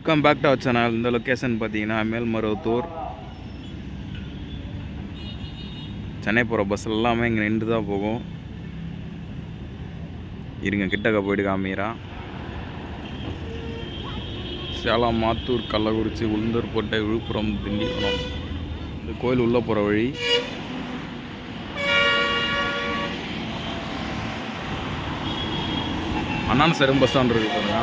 Welcome back to our channel இந்த location பார்த்தீங்கன்னா மேல்மருவத்தூர் சென்னை போகிற பஸ் எல்லாமே இங்கே நின்று தான் போகும். இருங்க கிட்டக்க போயிட்டு காமீரா. சேலம் மாத்தூர் கள்ளக்குறிச்சி உளுந்தூர்பேட்டை விழுப்புரம் திண்டிவனம். இந்த கோயில் உள்ளே போகிற வழி. அண்ணான் செரும் பஸ் ஸ்டாண்ட் இருக்கு பாருங்க.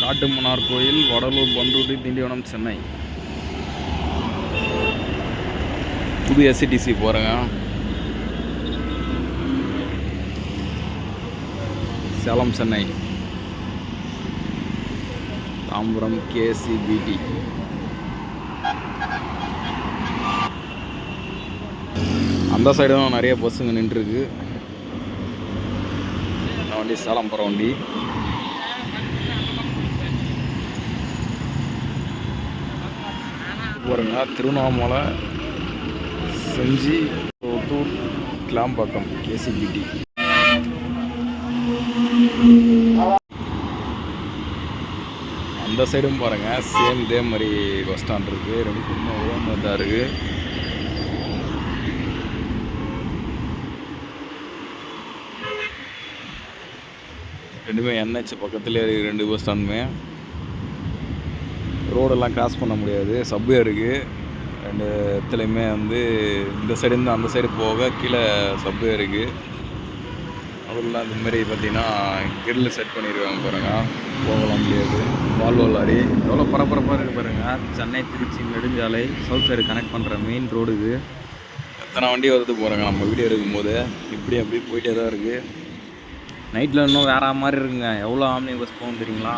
காட்டுமன்னார் கோயில் வடலூர் பண்ருட்டி திண்டிவனம் சென்னை. புது எஸ்சிடிசி போகிறேங்க சேலம் சென்னை. தாம்பரம் கேசிபிடி அந்த சைடு தான் நிறைய பஸ்ஸுங்க நின்றுருக்கு. வண்டி சேலம் போகிற வண்டி. பாருங்க திருவண்ணாமலை செஞ்சி ஒத்தூர் கிளாம்பாக்கம் கேசிபிடி அந்த சைடும் பாருங்க சேம் இதே மாதிரி பஸ் ஸ்டாண்ட் இருக்கு. ரெண்டு பக்கமும் தான் இருக்கு. ரெண்டுமே என்ஹெச் பக்கத்துலேயே இருக்கு ரெண்டு பஸ் ஸ்டாண்டுமே ரோடெல்லாம் கிராஸ் பண்ண முடியாது. சப்வே இருக்குது ரெண்டு இடத்துலையுமே வந்து இந்த சைடுலேருந்து அந்த சைடு போக கீழே சப்வே இருக்குது அதெல்லாம் இந்த மாதிரி பார்த்தீங்கன்னா கிரில் செட் பண்ணியிருக்காங்க பாருங்கள் போகலாம் முடியாது. வால்வோ லாரி எவ்வளோ பரபரப்பாக இருக்குது பாருங்கள் சென்னை திருச்சி நெடுஞ்சாலை சவுத் சைடு கனெக்ட் பண்ணுற மெயின் ரோடு இது. எத்தனை வண்டி வருது போகிறாங்க நம்ம வீடியோ எடுக்கும்போது இப்படி அப்படி போயிட்டே தான் இருக்குது நைட்டில் இன்னும் வேறு மாதிரி இருக்குங்க. எவ்வளோ ஆம்னி பஸ் போகும் தெரியுங்களா?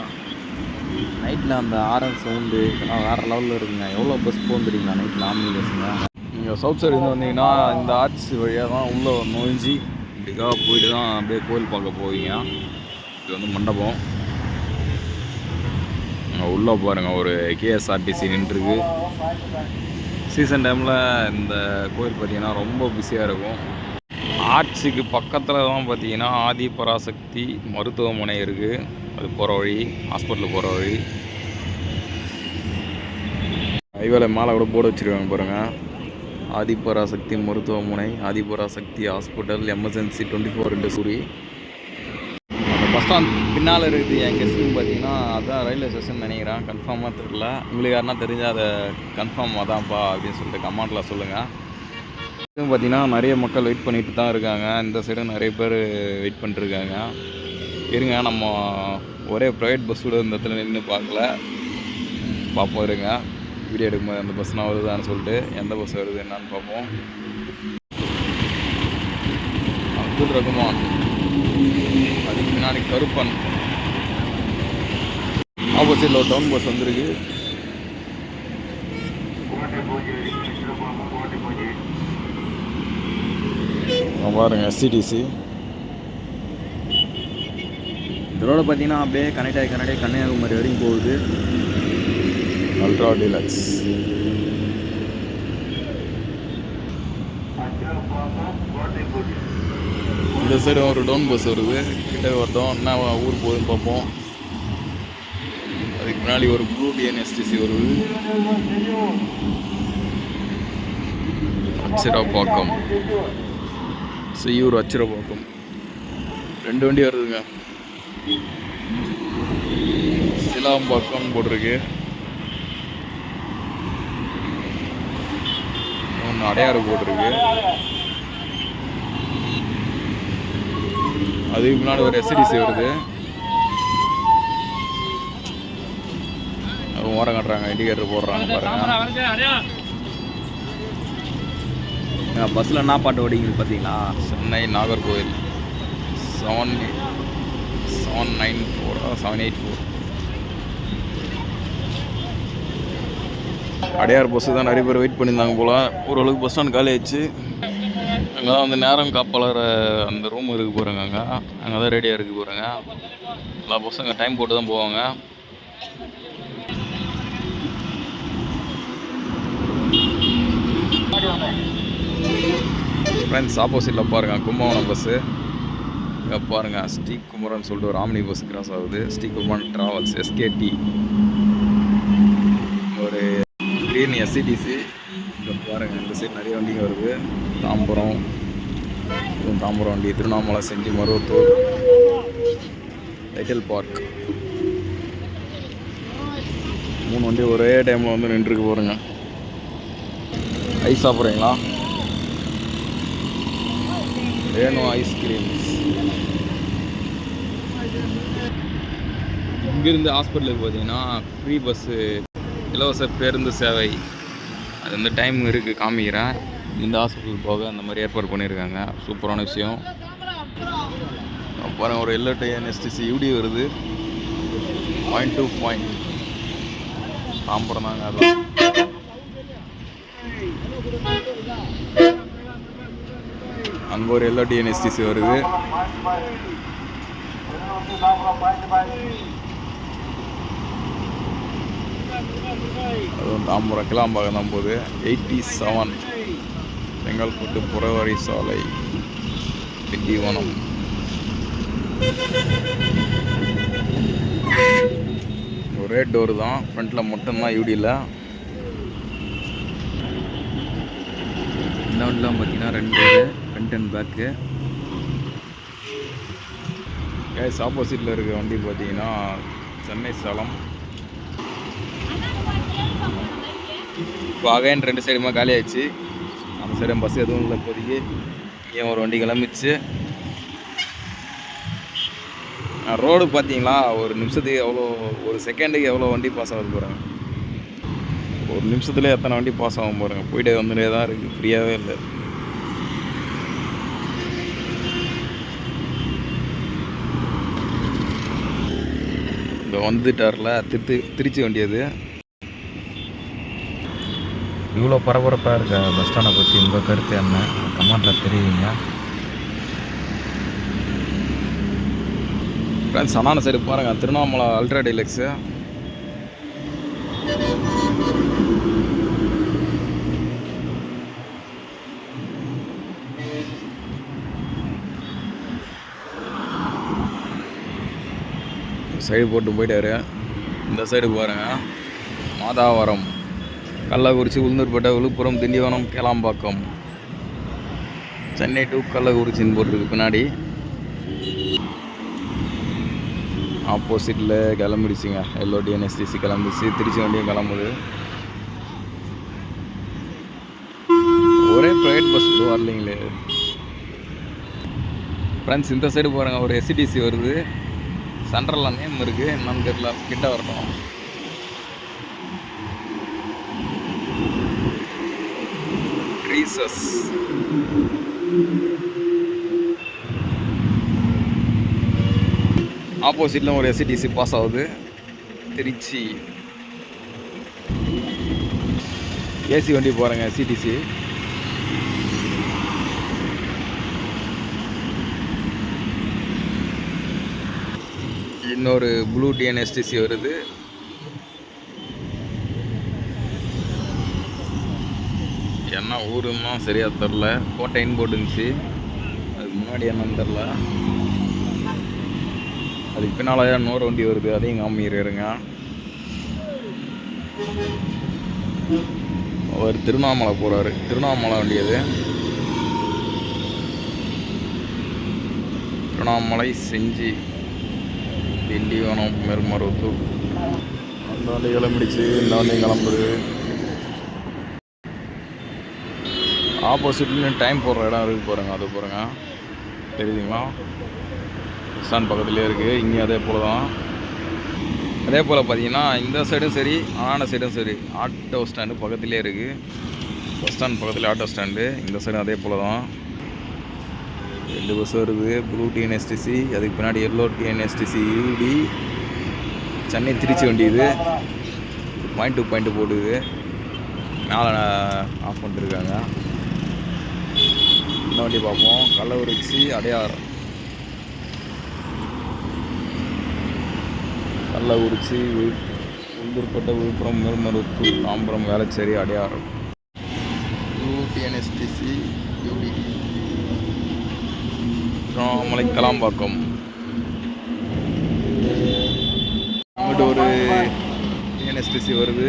நைட்டில் அந்த ஆரன் சவுண்டு இதெல்லாம் வேறு லெவலில் இருக்குங்க. எவ்வளோ பஸ் போகும் நைட்டில் ஆம்னி பஸ்ஸுங்க நீங்கள் சவுத் சைடு இருந்து வந்தீங்கன்னா இந்த ஆர்ச் வழியாக தான் உள்ளே நுழைஞ்சி இப்படிக்காக போயிட்டு தான் அப்படியே கோயில் பார்க்க போவீங்க. இது வந்து மண்டபம். அங்கே உள்ளே பாருங்கள் ஒரு கேஎஸ்ஆர்டிசி நின்றுருக்கு. சீசன் டைமில் இந்த கோயில் பார்த்தீங்கன்னா ரொம்ப பிஸியாக இருக்கும். ஆர்ச்சுக்கு பக்கத்தில் தான் பார்த்தீங்கன்னா ஆதி பராசக்தி மருத்துவமனை இருக்குது அது போகிற வழி ஹாஸ்பிட்டலுக்கு போகிற வழி. ஹைவேல மேலே கூட போர்டு வச்சுருக்காங்க பாருங்கள் ஆதிபராசக்தி மருத்துவமனை Adhiparasakthi hospital emergency twenty four into Suri அந்த பஸ் ஸ்டாண்ட் பின்னால் இருக்குது என் கெஸ்ட்னு பார்த்தீங்கன்னா அதுதான் ரயில்வே ஸ்டேஷன் நினைக்கிறேன். கன்ஃபார்மாக தெரில உங்களுக்கு யாருன்னா தெரிஞ்சால் அதை கன்ஃபார்ம் அதான்ப்பா அப்படின்னு சொல்லிட்டு கமெண்ட்டில் சொல்லுங்கள் இதுவும் பார்த்தீங்கன்னா நிறைய மக்கள் வெயிட் பண்ணிட்டு தான் இருக்காங்க. இந்த சைடும் நிறைய பேர் வெயிட் பண்ணிட்டுருக்காங்க இருங்க நம்ம ஒரே ப்ரைவேட் பஸ் கூட இந்த இடத்துல நின்று பார்க்கல. பார்ப்போம் இருங்க. வீடியோ எடுக்கும்போது அந்த பஸ்னால் வருதான்னு சொல்லிட்டு எந்த பஸ் வருது என்னன்னு பார்ப்போம் அப்துல் ரகுமான் அதுக்கு பின்னாடி கருப்பன். ஆப்போசிட்டில் ஒரு டவுன் பஸ் வந்திருக்கு. பாருங்க எஸ்டிடிசி இந்த ரோடு பார்த்தீங்கன்னா அப்படியே கனெக்ட் ஆகி கனெக்ட் ஆகி கன்னியாகுமரி வரைக்கும் போகுது. அல்ட்ரா டீலக்ஸ் இந்த சைடு ஒரு டவுன் பஸ் வருது. கிட்ட வரட்டும். என்ன ஊர் போகுதுன்னு பார்ப்போம். அதுக்கு முன்னாடி ஒரு ப்ளூ டிஎன்எஸ்டிசி வருது. அச்சிராப்பாக்கம். செய்யூர் அச்சிரப்பாக்கம். ரெண்டு வண்டி வருதுங்க. சிலாம்பாக்கம் போட்டிருக்கு. ஒன்று அடையாறு போட்டிருக்கு. அதுக்கு முன்னாடி ஒரு எஸ்டிசி வருது. ஓரம் காட்டுறாங்க இண்டிகேட்டர் போடுறாங்க பாருங்க. பஸ்ஸில் என்ன பாட்டு ஓடிங்குது பார்த்தீங்களா Chennai Nagercoil. Seven seven nine four seven eight four Adyar bus தான் நிறைய பேர் வெயிட் பண்ணியிருந்தாங்க போல். ஓரளவுக்கு பஸ் ஸ்டாண்ட் காலி ஆயிடுச்சு. அங்கே தான் அந்த நேரம் காப்பாளர் அந்த ரூம் இருக்குது போகிறாங்க அங்கே. அங்கே தான் ரெடியாக இருக்குது போகிறாங்க எல்லா பஸ்ஸும் டைம் போட்டு தான் போவாங்க. ஃப்ரெண்ட்ஸ் ஆப்போசிட்டில் பாருங்க கும்பகோணம் பஸ்ஸு இங்கே பாருங்கள் ஸ்ரீ குமரன் சொல்லிட்டு ஒரு ஆம்னி பஸ் கிராஸ் ஆகுது. ஸ்ரீ குமரன் ட்ராவல்ஸ் எஸ்கேடி ஒரு க்ரீன் எஸ்சிடிசி இங்கே பாருங்கள் இந்த சைடு நிறைய வண்டிங்க வருது. தாம்பரம் தாம்பரம் வண்டி. திருவண்ணாமலை செஞ்சி மருவத்தூர். டைட்டில் பார்க் மூணு வண்டி ஒரே டைமில் வந்து நின்றுருக்கு போகிறேங்க ஐஸ் சாப்பிட்றீங்களா? வேணும் ஐஸ்கிரீம்ஸ் இங்கேருந்து ஹாஸ்பிட்டலுக்கு பார்த்தீங்கன்னா ஃப்ரீ பஸ்ஸு இலவச பேருந்து சேவை. அது வந்து டைம் இருக்குது காமிக்கிறேன். இந்த ஹாஸ்பிட்டல் போக அந்த மாதிரி ஏற்பாடு பண்ணியிருக்காங்க. சூப்பரான விஷயம். அப்புறம் ஒரு எல்லோ டைன் எஸ்டிசி யூடி வருது. பாயிண்ட் டூ பாயிண்ட் தாம்பரம் தாங்க அதான் அங்கே ஒரு எல்லோ டிஎன்எஸ்டிசி வருது. அதுவும் தாம்பரம் கிளாம்பாக்கம் தான் போகுது. Eighty seven. செங்கல்பட்டு புறவரி சாலை. திண்டிவனம் ஒரே டோர் தான். ஃப்ரண்ட்டில் மட்டும்தான் யூடியில் இந்த பார்த்தீங்கன்னா ரெண்டு ஃப்ரண்ட் அண்ட் பேக்கு கேஸ் ஆப்போசிட்டில் இருக்க வண்டி பார்த்தீங்கன்னா சென்னை சேலம். இப்போ அகைன் ரெண்டு சைடுமா காலி ஆயிடுச்சு அந்த சைடும் பஸ் எதுவும் இல்லை இப்போதைக்கு. ஏன் ஒரு வண்டி கிளம்பிச்சு ரோடு பார்த்தீங்களா ஒரு நிமிஷத்துக்கு எவ்வளோ ஒரு செகண்டுக்கு எவ்வளோ வண்டி பாஸ் ஆகுது பாருங்க. ஒரு நிமிஷத்துல எத்தனை வண்டி பாஸ் ஆகும் பாருங்க. போயிட்டே வந்துட்டே தான் இருக்குது ஃப்ரீயாகவே இல்லை. இப்போ வந்துட்டார்ல திரு திருச்சி வண்டியது. இவ்வளோ பரபரப்பாக இருக்க பஸ் ஸ்டாண்டை பற்றி உங்கள் கருத்து என்ன? கமெண்ட்டில் தெரியுங்க ஃப்ரெண்ட்ஸ் அண்ணான சைடு பாருங்கள் திருவண்ணாமலை அல்ட்ரா டீலக்ஸு சைடு போட்டு போயிட்டாரு. இந்த சைடு பாருங்க. மாதாவரம். கள்ளக்குறிச்சி உளுந்தூர்பேட்டை விழுப்புரம் திண்டிவனம் கேளாம்பாக்கம். சென்னை டு கள்ளக்குறிச்சின்னு போட்டிருக்கு பின்னாடி. ஆப்போசிட்டில் கிளம்பிடுச்சிங்க. எல்லோ டிஎன்எஸ்டிசி கிளம்பிடுச்சு. திருச்சி வண்டியும் கிளம்புது. ஒரே ப்ரைவேட் பஸ் வரலைங்களே. ஃப்ரெண்ட்ஸ் இந்த சைடு போகிறாங்க ஒரு எஸ்சிடிசி வருது. சென்டரில் நேம் இருக்குது என்னன்னு தெரியல. கிட்ட வரட்டும். ரீசஸ் ஆப்போசிட்டில் ஒரு எஸ்சிடிசி பாஸ் ஆகுது. திருச்சி. ஏசி வண்டி போகிறேங்க சிடிசி இன்னொரு ப்ளூ டிஎன்எஸ்டிசி வருது. என்ன ஊருன்னா சரியாக தெரில. கோட்டைன்னு போட்டுருந்துச்சு அதுக்கு முன்னாடி என்னன்னு தெரில. அதுக்கு பின்னால் இன்னொரு வண்டி வருது. அதையும் காமிக்கிறேருங்க. அவர் திருவண்ணாமலை போகிறாரு திருவண்ணாமலை வண்டி அது. திருவண்ணாமலை செஞ்சு திண்டிவனம் மேல்மருவத்தூர் அந்த வண்டி கிளம்பிடுச்சு இந்த வண்டி கிளம்புது ஆப்போசிட்லேயும் டைம் போடுற இடம் இருக்குது பாருங்கள் அது பாருங்க. தெரியுதுங்களா? பஸ் ஸ்டாண்ட் பக்கத்துலேயே இருக்குது இங்கேயும் அதே போல் தான். அதே போல் பார்த்தீங்கன்னா இந்த சைடும் சரி ஆன சைடும் சரி. ஆட்டோ ஸ்டாண்டு பக்கத்துலேயே இருக்குது பஸ் ஸ்டாண்ட் பக்கத்தில் ஆட்டோ ஸ்டாண்டு இந்த சைடும் அதே போல் தான். ரெண்டு பஸ் வருது. ப்ளூ டிஎன்எஸ்டிசி அதுக்கு பின்னாடி yellow TNSTC UD Chennai Trichy வண்டி இது. பாயிண்ட் டு பாயிண்ட் போடுது மேலே ஆஃப் பண்ணிட்டுருக்காங்க இந்த வண்டி பார்ப்போம். கள்ளக்குறிச்சி அடையார். கள்ளக்குறிச்சி விழு விழுப்புரம் மேல்மருத்தூர் தாம்பரம் வேளச்சேரி அடையார். யூடிஎன்எஸ்டிசி யூடி திருவண்ணாமலை கலாம்பாக்கம் அங்கிட்டு ஒரு டிஎன்எஸ்டிசி வருது.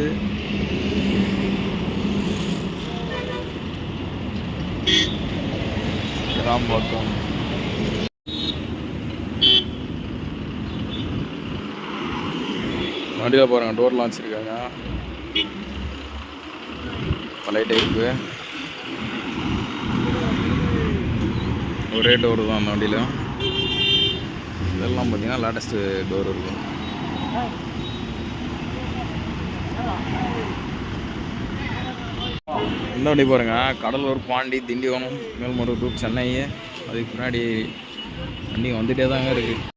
கலாம்பாக்கம் வண்டியில் பாருங்கள் டோர்லாம் வச்சுருக்காங்க பழைய டைப்பு ஒரே டோர் தான் அந்த வண்டியில். இதெல்லாம் பார்த்தீங்கன்னா லேட்டஸ்ட்டு டோர் இருக்கும் இந்த வண்டி பாருங்க. கடலூர் பாண்டி திண்டிவனம் மேல்மருவத்தூர் சென்னை. அதுக்கு முன்னாடி வண்டி வந்துகிட்டே தாங்க இருக்குது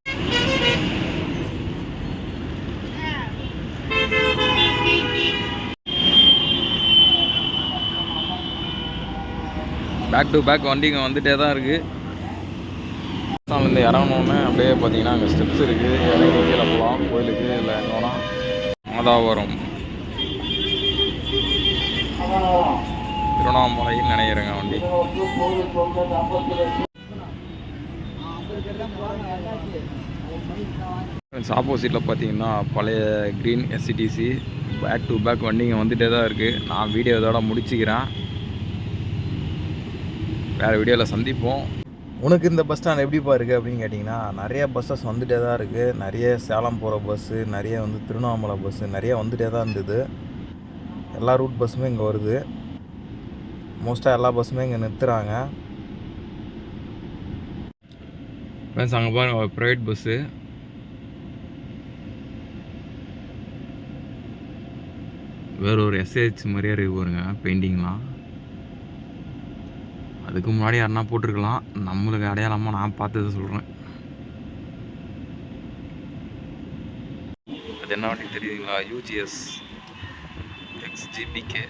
பேக் டு பேக் வண்டிங்க வந்துகிட்டே தான் இருக்குது இருந்து இறங்கணுன்னு அப்படியே பார்த்தீங்கன்னா அங்கே ஸ்டெப்ஸ் இருக்குது. இறங்கி கீழே போகலாம். கோயிலுக்கு இல்லை எங்கன்னா மாதாவரம். திருவண்ணாமலைன்னு நினைக்கிறேங்க வண்டி. ஆப்போசிட்டில் பார்த்தீங்கன்னா பழைய green SCTC back to back வண்டிங்க வந்துகிட்டே தான் இருக்குது நான் வீடியோ இதோட முடிச்சுக்கிறேன். வேறு வீடியோவில் சந்திப்போம். உனக்கு இந்த பஸ் ஸ்டாண்ட் எப்படிப்பா இருக்குது அப்படின்னு கேட்டிங்கன்னா நிறைய பஸ்ஸஸ் வந்துட்டே தான் இருக்குது நிறைய சேலம் போகிற பஸ்ஸு நிறைய வந்து திருவண்ணாமலை பஸ்ஸு நிறைய வந்துகிட்டே தான் இருந்தது. எல்லா ரூட் பஸ்ஸுமே இங்கே வருது. மோஸ்ட்டாக எல்லா பஸ்ஸுமே இங்கே நிறுத்துகிறாங்க ஃப்ரெண்ட்ஸ் அங்கே பாருங்க ப்ரைவேட் பஸ்ஸு வேற ஒரு எஸ்ஏஹெச் மாதிரியே இருக்கு பாருங்க பெயிண்டிங்லாம் அதுக்கு முன்னாடி யாருன்னா போட்டிருக்கலாம். நம்மளுக்கு அடையாளமாக நான் பார்த்ததை சொல்கிறேன் அது என்ன வண்டி தெரியுதுங்களா? யூஜிஎஸ் எக்ஸ்ஜிபிகே